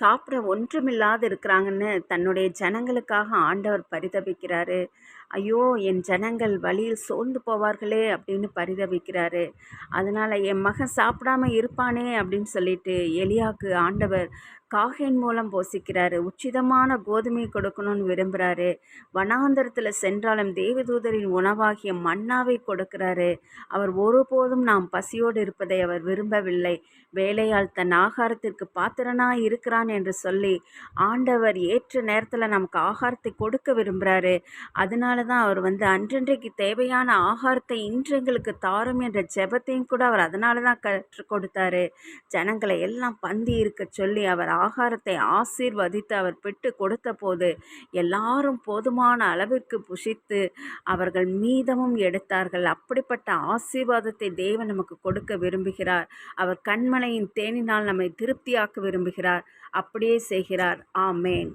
சாப்பிட ஒன்றுமில்லாது இருக்கிறாங்கன்னு தன்னுடைய ஜனங்களுக்காக ஆண்டவர் பரிதபிக்கிறாரு. ஐயோ என் ஜனங்கள் வழியில் சோர்ந்து போவார்களே அப்படின்னு பரிதவிக்கிறாரு. அதனால் என் மகன் சாப்பிடாம இருப்பானே அப்படின்னு சொல்லிட்டு எலியாக்கு ஆண்டவர் காகையின் மூலம் போசிக்கிறாரு. உச்சிதமான கோதுமை கொடுக்கணும்னு விரும்புகிறாரு வனாந்தரத்தில் சென்றாலும் தேவதூதரின் உணவாகிய மன்னாவை கொடுக்கிறாரு. அவர் ஒருபோதும் நாம் பசியோடு இருப்பதை அவர் விரும்பவில்லை. வேலையால் தன் ஆகாரத்திற்கு பாத்திரனாக இருக்கிறான் என்று சொல்லி ஆண்டவர் ஏற்ற நேரத்தில் நமக்கு ஆகாரத்தை கொடுக்க விரும்புகிறாரு அதனால தான் அவர் வந்து அன்றன்றைக்கு தேவையான ஆகாரத்தை இன்று எங்களுக்கு தாரும் என்ற ஜெபத்தையும் கூட அவர் அதனால தான் கற்றுக் கொடுத்தாரு. ஜனங்களை எல்லாம் பந்தி இருக்க சொல்லி அவர் ஆகாரத்தை ஆசீர்வதித்து அவர் பெற்று கொடுத்த போது எல்லாரும் போதுமான அளவிற்கு புஷித்து அவர்கள் மீதமும் எடுத்தார்கள். அப்படிப்பட்ட ஆசீர்வாதத்தை தேவன் நமக்கு கொடுக்க விரும்புகிறார். அவர் கண்மலையின் தேனினால் நம்மை திருப்தியாக்க விரும்புகிறார். அப்படியே செய்கிறார். ஆமேன்.